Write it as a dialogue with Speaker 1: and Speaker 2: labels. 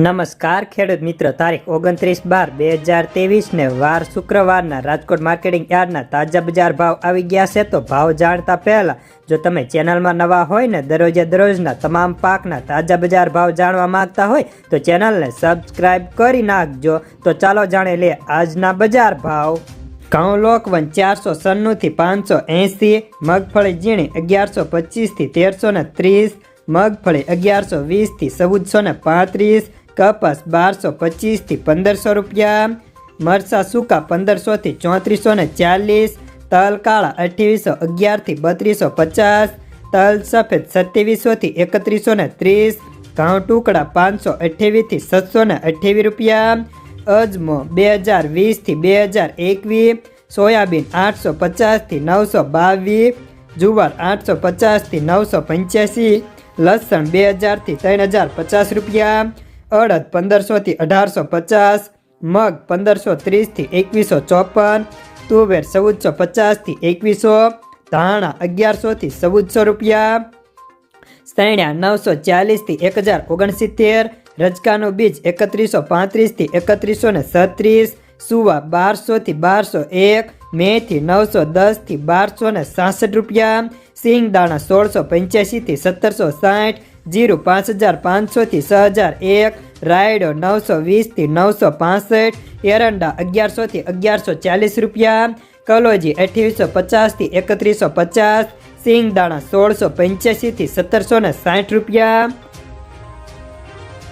Speaker 1: નમસ્કાર, ખેડૂત મિત્ર. તારીખ ઓગણત્રીસ બાર બે હજાર ત્રેવીસને વાર શુક્રવારના રાજકોટ માર્કેટિંગ યાર્ડના તાજા બજાર ભાવ આવી ગયા છે. તો ભાવ જાણતા પહેલા જો તમે ચેનલમાં નવા હોય ને દરરોજે દરરોજના તમામ પાકના તાજા બજાર ભાવ જાણવા માંગતા હોય, તો ચેનલને સબસ્ક્રાઇબ કરી નાખજો. તો ચાલો જાણી લે આજના બજાર ભાવ. ઘઉં લોકવન ચારસો સન્નુંથી પાંચસો એંસી મગફળી ઝીણી અગિયારસો પચીસથી તેરસો ને ત્રીસ, મગફળી અગિયારસો વીસથી ચૌદસો ને પાંત્રીસ કપાસ બારસો પચીસથી પંદરસો રૂપિયા મરસા સૂકા પંદરસોથી ચોત્રીસો ને ચાલીસ, તલ કાળા અઠ્યાવીસો અગિયારથી બત્રીસો પચાસ, તલ સફેદ સત્યાવીસોથી એકત્રીસો ને ત્રીસ, ઘઉં ટુકડા પાંચસો અઠ્યાવીસથી સાતસો ને અઠ્યાવીસ રૂપિયા, અજમો બે હજાર વીસથી બે હજાર એકવીસ, સોયાબીન આઠસો પચાસથી નવસો બાવીસ, જુવાર આઠસો પચાસથી નવસો પંચ્યાસી, લસણ બે હજારથી ત્રણ હજાર પચાસ રૂપિયા અડદ પંદરસોથી અઢારસો પચાસ, મગ પંદરસો ત્રીસથી એકવીસો ચોપન, તુવેર ચૌદસો પચાસથી એકવીસો, ધાણા અગિયારસોથી ચૌદસો રૂપિયા સૈણ્યા નવસો ચાલીસથી એક હજાર ઓગણસિત્તેર, રજકાનું બીજ એકત્રીસો પાંત્રીસથી એકત્રીસો ને છત્રીસ, સુવા બારસોથી બારસો એક, મેથી નવસો દસથી બારસો ને સાસઠ રૂપિયા સિંગ દાણા સોળસો પંચ્યાસીથી સત્તરસો સાઠ જીરું પાંચ હજાર પાંચસોથી છ હજાર એક, રાયડો નવસો વીસથી નવસો પાસઠ, એરંડા અગિયારસોથી અગિયારસો ચાલીસ રૂપિયા, કલોજી અઠ્યાવીસો પચાસથી એકત્રીસો પચાસ, સિંગદાણા સોળસો પંચ્યાસીથી સત્તરસો ને સાઠ રૂપિયા